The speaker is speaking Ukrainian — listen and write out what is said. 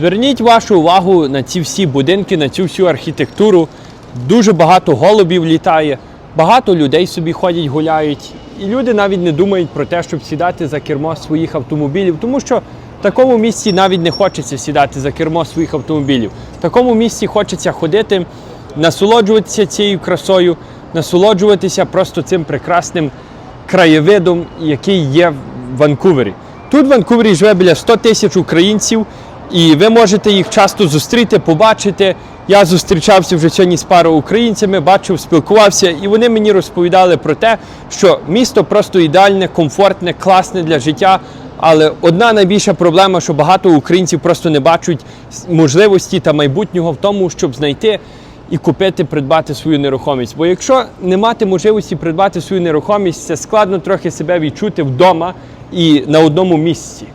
Зверніть вашу увагу на ці всі будинки, на цю всю архітектуру. Дуже багато голубів літає, багато людей собі ходять, гуляють. І люди навіть не думають про те, щоб сідати за кермо своїх автомобілів, тому що в такому місці навіть не хочеться сідати за кермо своїх автомобілів. В такому місці хочеться ходити, насолоджуватися цією красою, насолоджуватися просто цим прекрасним краєвидом, який є в Ванкувері. Тут в Ванкувері живе біля 100 тисяч українців, і ви можете їх часто зустріти, побачити. Я зустрічався вже сьогодні з парою українцями, бачив, спілкувався, і вони мені розповідали про те, що місто просто ідеальне, комфортне, класне для життя. Але одна найбільша проблема, що багато українців просто не бачать можливості та майбутнього в тому, щоб знайти і купити, придбати свою нерухомість. Бо якщо не мати можливості придбати свою нерухомість, це складно трохи себе відчути вдома і на одному місці.